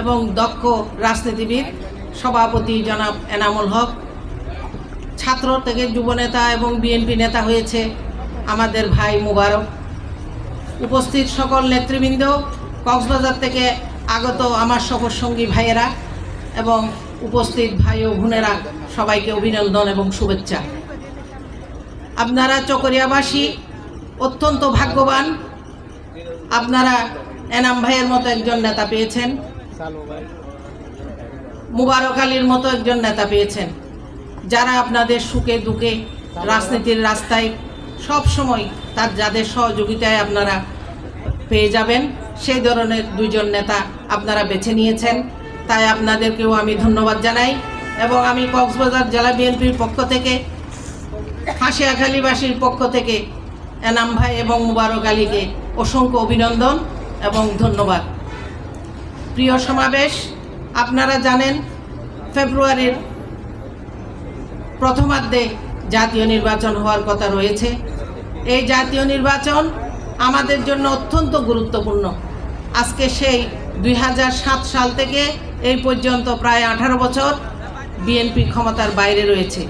এবং দক্ষ রাজনীতিবিদ, সভাপতি জনাব এনামুল হক, ছাত্র থেকে যুবনেতা এবং বিএনপি নেতা হয়েছে আমাদের ভাই মুবারক। উপস্থিত সকল নেতৃবৃন্দ, কক্সবাজার থেকে আগত আমার সফরসঙ্গী ভাইয়েরা এবং উপস্থিত ভাই ও বোনেরা, সবাইকে অভিনন্দন এবং শুভেচ্ছা। আপনারা চকরিয়াবাসী, অত্যন্ত ভাগ্যবান। আপনারা এনাম ভাইয়ের মতো একজন নেতা পেয়েছেন। মুবারক আলীর মতো একজন নেতা পেয়েছেন যারা আপনাদের সুখে দুঃখে রাজনীতির রাস্তায় সব সময় তার যাদের সহযোগিতায় আপনারা পেয়ে যাবেন সেই ধরনের দুইজন নেতা আপনারা বেছে নিয়েছেন। তাই আপনাদেরকেও আমি ধন্যবাদ জানাই এবং আমি কক্সবাজার জেলা বিএনপির পক্ষ থেকে হাসিয়াখালীবাসীর পক্ষ থেকে এনাম ভাই এবং মুবারক আলীকে অসংখ্য অভিনন্দন এবং ধন্যবাদ। প্রিয় সমাবেশ, আপনারা জানেন ফেব্রুয়ারির প্রথমার্ধে জাতীয় নির্বাচন হওয়ার কথা রয়েছে। এই জাতীয় নির্বাচন আমাদের জন্য অত্যন্ত গুরুত্বপূর্ণ। আজকে সেই দুই হাজার সাত সাল থেকে এই পর্যন্ত প্রায় আঠারো বছর বিএনপি ক্ষমতার বাইরে রয়েছে।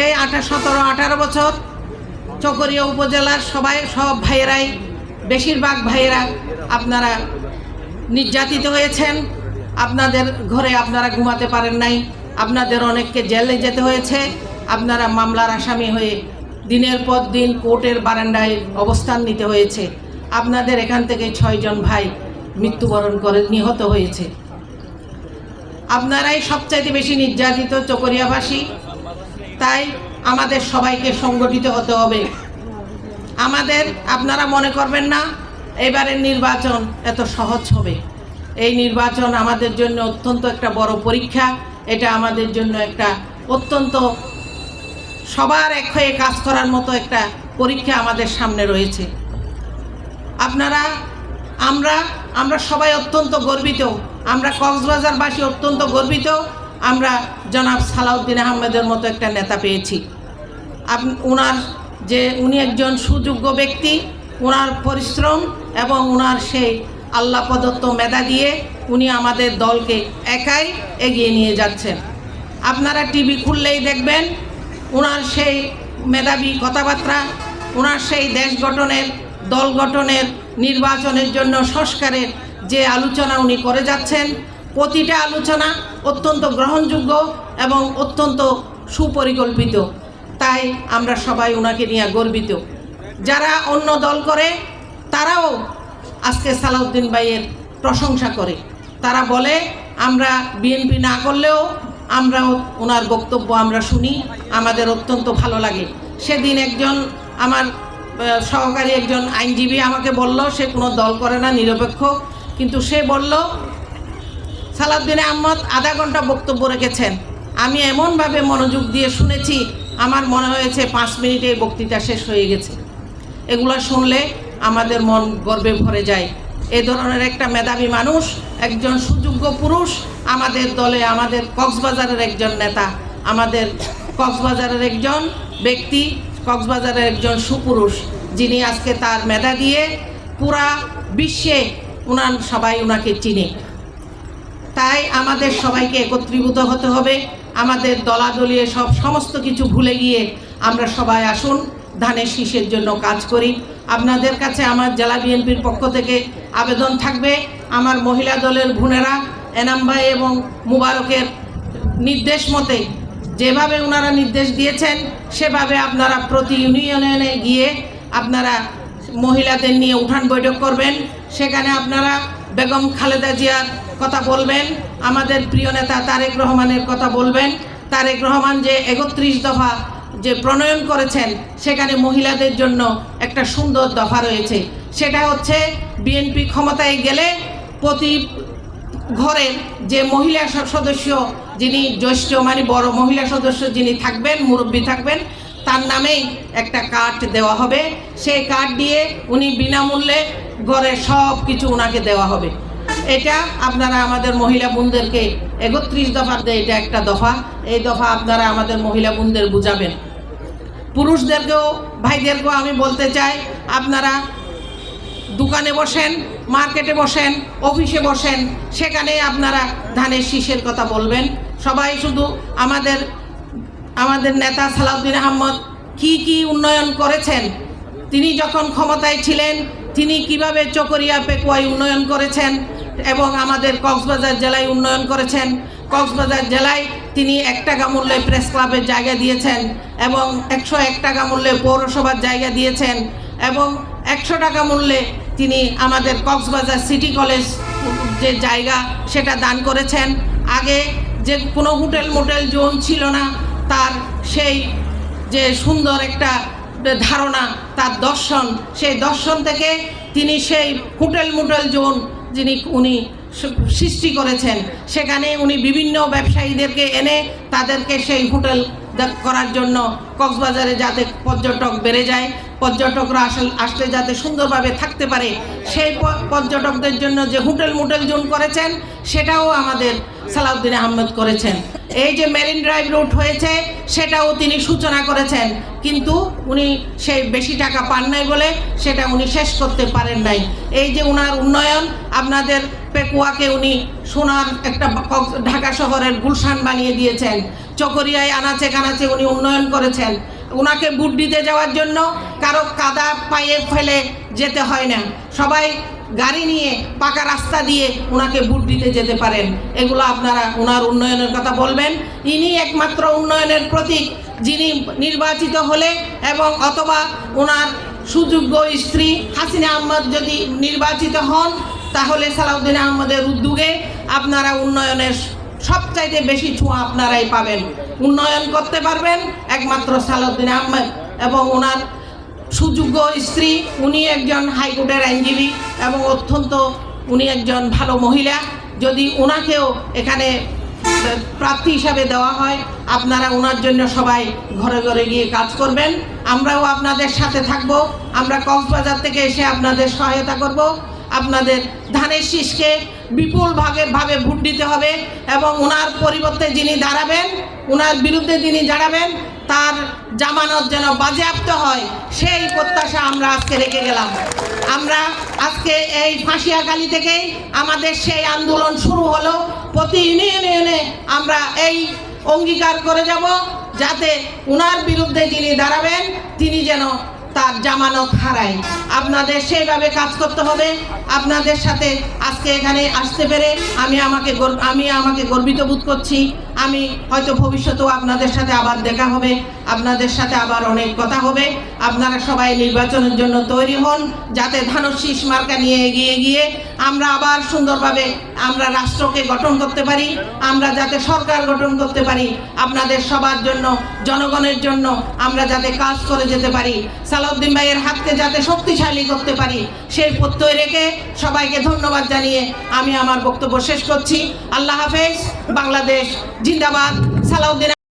এই আঠা, সতেরো, আঠারো বছর চকরিয়া উপজেলার সবাই, সব ভাইয়েরাই, বেশিরভাগ ভাইয়েরা আপনারা নির্যাতিত হয়েছেন। আপনাদের ঘরে আপনারা ঘুমাতে পারেন নাই। আপনাদের অনেককে জেলে যেতে হয়েছে। আপনারা মামলার আসামি হয়ে দিনের পর দিন কোর্টের বারান্দায় অবস্থান নিতে হয়েছে। আপনাদের এখান থেকে ছয়জন ভাই মৃত্যুবরণ করে নিহত হয়েছে। আপনারাই সবচাইতে বেশি নির্যাতিত চকরিয়াবাসী। তাই আমাদের সবাইকে সংগঠিত হতে হবে। আমাদের আপনারা মনে করবেন না এবারের নির্বাচন এত সহজ হবে। এই নির্বাচন আমাদের জন্য অত্যন্ত একটা বড় পরীক্ষা। এটা আমাদের জন্য একটা অত্যন্ত সবার এক হয়ে কাজ করার মতো একটা পরীক্ষা আমাদের সামনে রয়েছে। আপনারা, আমরা আমরা সবাই অত্যন্ত গর্বিত। আমরা কক্সবাজারবাসী অত্যন্ত গর্বিত। আমরা জনাব সালাউদ্দিন আহমেদের মতো একটা নেতা পেয়েছি। আপ- ওনার যে, উনি একজন সুযোগ্য ব্যক্তি। ওনার পরিশ্রম এবং ওনার সেই আল্লাহ প্রদত্ত মেধা দিয়ে উনি আমাদের দলকে একাই এগিয়ে নিয়ে যাচ্ছেন। আপনারা টিভি খুললেই দেখবেন ওনার সেই মেধাবী কথাবার্তা ওনার সেই দেশ গঠনের, দল গঠনের, নির্বাচনের জন্য সংস্কারের যে আলোচনা উনি করে যাচ্ছেন, প্রতিটা আলোচনা অত্যন্ত গ্রহণযোগ্য এবং অত্যন্ত সুপরিকল্পিত। তাই আমরা সবাই ওনাকে নিয়ে গর্বিত। যারা অন্য দল করে, তারাও আজকে সালাউদ্দিন ভাইয়ের প্রশংসা করে। তারা বলে, আমরা বিএনপি না করলেও আমরাও ওনার বক্তব্য আমরা শুনি, আমাদের অত্যন্ত ভালো লাগে। সেদিন একজন আমার সহকারী একজন আইনজীবী আমাকে বলল, সে কোনো দল করে না, নিরপেক্ষ। কিন্তু সে বলল, সালাউদ্দিন আহমদ আধা ঘণ্টা বক্তব্য রেখেছেন। আমি এমনভাবে মনোযোগ দিয়ে শুনেছি, আমার মনে হয়েছে পাঁচ মিনিটে বক্তৃতা শেষ হয়ে গেছে। এগুলো শুনলে আমাদের মন গর্বে ভরে যায়। এ ধরনের একটা মেধাবী মানুষ, একজন সুযোগ্য পুরুষ, আমাদের দলে, আমাদের কক্সবাজারের একজন নেতা, আমাদের কক্সবাজারের একজন ব্যক্তি, কক্সবাজারের একজন সুপুরুষ, যিনি আজকে তার মেধা দিয়ে পুরা বিশ্বে উনান সবাই উনাকে চিনে। তাই আমাদের সবাইকে একত্রীভূত হতে হবে। আমাদের দলাদলিয়ে সব সমস্ত কিছু ভুলে গিয়ে আমরা সবাই আসুন। ধানের শীষের জন্য কাজ করি। আপনাদের কাছে আমার জেলা বিএনপির পক্ষ থেকে আবেদন থাকবে। আমার মহিলা দলের বোনেরা এনাম ভাই এবং মুবারকের নির্দেশ মতে যেভাবে ওনারা নির্দেশ দিয়েছেন, সেভাবে আপনারা প্রতি ইউনিয়নে গিয়ে আপনারা মহিলাদের নিয়ে উঠান বৈঠক করবেন। সেখানে আপনারা বেগম খালেদা জিয়ার কথা বলবেন, আমাদের প্রিয় নেতা তারেক রহমানের কথা বলবেন। তারেক রহমান যে একত্রিশ দফা যে প্রণয়ন করেছেন, সেখানে মহিলাদের জন্য একটা সুন্দর দফা রয়েছে। সেটা হচ্ছে বিএনপি ক্ষমতায় গেলে প্রতি ঘরের যে মহিলা সদস্য যিনি জ্যেষ্ঠ মানে বড় মহিলা সদস্য যিনি থাকবেন, মুরব্বী থাকবেন, তার নামেই একটা কার্ড দেওয়া হবে। সেই কার্ড দিয়ে উনি বিনামূল্যে ঘরে সব কিছু ওনাকে দেওয়া হবে। এটা আপনারা আমাদের মহিলা বোনদেরকে একত্রিশ দফার এটা একটা দফা। এই দফা আপনারা আমাদের মহিলা বোনদের বুঝাবেন। পুরুষদেরকেও, ভাইদেরকেও আমি বলতে চাই, আপনারা দোকানে বসেন, মার্কেটে বসেন, অফিসে বসেন সেখানে আপনারা ধানের শীষের কথা বলবেন। সবাই শুধু আমাদের আমাদের নেতা সালাউদ্দিন আহমদ কি কি উন্নয়ন করেছেন, তিনি যখন ক্ষমতায় ছিলেন, তিনি কীভাবে চকরিয়া পেকুয়াই উন্নয়ন করেছেন এবং আমাদের কক্সবাজার জেলায় উন্নয়ন করেছেন। কক্সবাজার জেলায় তিনি এক টাকা মূল্যে প্রেস ক্লাবের জায়গা দিয়েছেন এবং একশো এক টাকা মূল্যে পৌরসভার জায়গা দিয়েছেন এবং একশো টাকা মূল্যে তিনি আমাদের কক্সবাজার সিটি কলেজ যে জায়গা সেটা দান করেছেন। আগে যে কোনো হোটেল মোটেল জোন ছিল না, তার সেই যে সুন্দর একটা ধারণা, তার দর্শন, সেই দর্শন থেকে তিনি সেই হোটেল মোটেল জোন যিনি উনি সৃষ্টি করেছেন, সেখানে উনি বিভিন্ন ব্যবসায়ীদেরকে এনে তাদেরকে সেই হোটেল করার জন্য কক্সবাজারে যাতে পর্যটক বেড়ে যায় পর্যটকরা আসল আসলে যাতে সুন্দরভাবে থাকতে পারে, সেই পর্যটকদের জন্য যে হোটেল মোটেল জোন করেছেন, সেটাও আমাদের সালাউদ্দিন আহমেদ করেছেন। এই যে মেরিন ড্রাইভ রুট হয়েছে, সেটাও তিনি সূচনা করেছেন। কিন্তু উনি সেই বেশি টাকা পান নাই বলে সেটা উনি শেষ করতে পারেন নাই। এই যে উনার উন্নয়ন, আপনাদের পেকুয়াকে উনি সোনার একটা ঢাকা শহরের গুলশান বানিয়ে দিয়েছেন। চকরিয়ায় আনাচে কানাচে উনি উন্নয়ন করেছেন। ওনাকে বুট দিতে যাওয়ার জন্য কারও কাদা পায়ে ফেলে যেতে হয় না। সবাই গাড়ি নিয়ে পাকা রাস্তা দিয়ে ওনাকে বুট দিতে যেতে পারেন। এগুলো আপনারা ওনার উন্নয়নের কথা বলবেন। ইনি একমাত্র উন্নয়নের প্রতীক, যিনি নির্বাচিত হলে এবং অথবা ওনার সুযোগ্য স্ত্রী হাসিনা আহমদ যদি নির্বাচিত হন, তাহলে সালাউদ্দিন আহমদের উদ্যোগে আপনারা উন্নয়নের সবচাইতে বেশি ছোঁয়া আপনারাই পাবেন। উন্নয়ন করতে পারবেন, একমাত্র সালাউদ্দিন আহমেদ এবং ওনার সুযোগ্য স্ত্রী, উনি একজন হাইকোর্টের আইনজীবী এবং অত্যন্ত উনি একজন ভালো মহিলা। যদি ওনাকেও এখানে প্রার্থী হিসাবে দেওয়া হয়, আপনারা ওনার জন্য সবাই ঘরে ঘরে গিয়ে কাজ করবেন। আমরাও আপনাদের সাথে থাকব। আমরা কক্সবাজার থেকে এসে আপনাদের সহায়তা করব। আপনাদের ধানের শীষকে বিপুল ভাগে ভাবে ভোট দিতে হবে এবং ওনার পরিবর্তে যিনি দাঁড়াবেন ওনার বিরুদ্ধে যিনি দাঁড়াবেন, তার জামানত যেন বাজেয়াপ্ত হয়, সেই প্রত্যাশা আমরা আজকে রেখে গেলাম। আমরা আজকে এই ফাঁসিয়াখালী থেকেই আমাদের সেই আন্দোলন শুরু হলো। প্রতি ইউনিয়নে আমরা এই অঙ্গীকার করে যাব যাতে ওনার বিরুদ্ধে যিনি দাঁড়াবেন, তিনি যেন তার জামানত হারায়। আপনাদের সেইভাবে কাজ করতে হবে। আপনাদের সাথে আজকে এখানে আসতে পেরে আমি আমাকে আমি আমাকে গর্বিত বোধ করছি। আমি হয়তো ভবিষ্যতেও আপনাদের সাথে আবার দেখা হবে, আপনাদের সাথে আবার অনেক কথা হবে। আপনারা সবাই নির্বাচনের জন্য তৈরি হন, যাতে ধানশীষ মার্কা নিয়ে এগিয়ে গিয়ে আমরা আবার সুন্দরভাবে আমরা রাষ্ট্রকে গঠন করতে পারি, আমরা যাতে সরকার গঠন করতে পারি, আপনাদের সবার জন্য, জনগণের জন্য আমরা যাতে কাজ করে যেতে পারি, সালাউদ্দিন ভাইয়ের হাতকে যাতে শক্তিশালী করতে পারি, সেই প্রত্যয় রেখে সবাইকে ধন্যবাদ জানিয়ে আমি আমার বক্তব্য শেষ করছি। আল্লাহ হাফেজ, বাংলাদেশ জিন্দাবাদ সালাউদ্দিন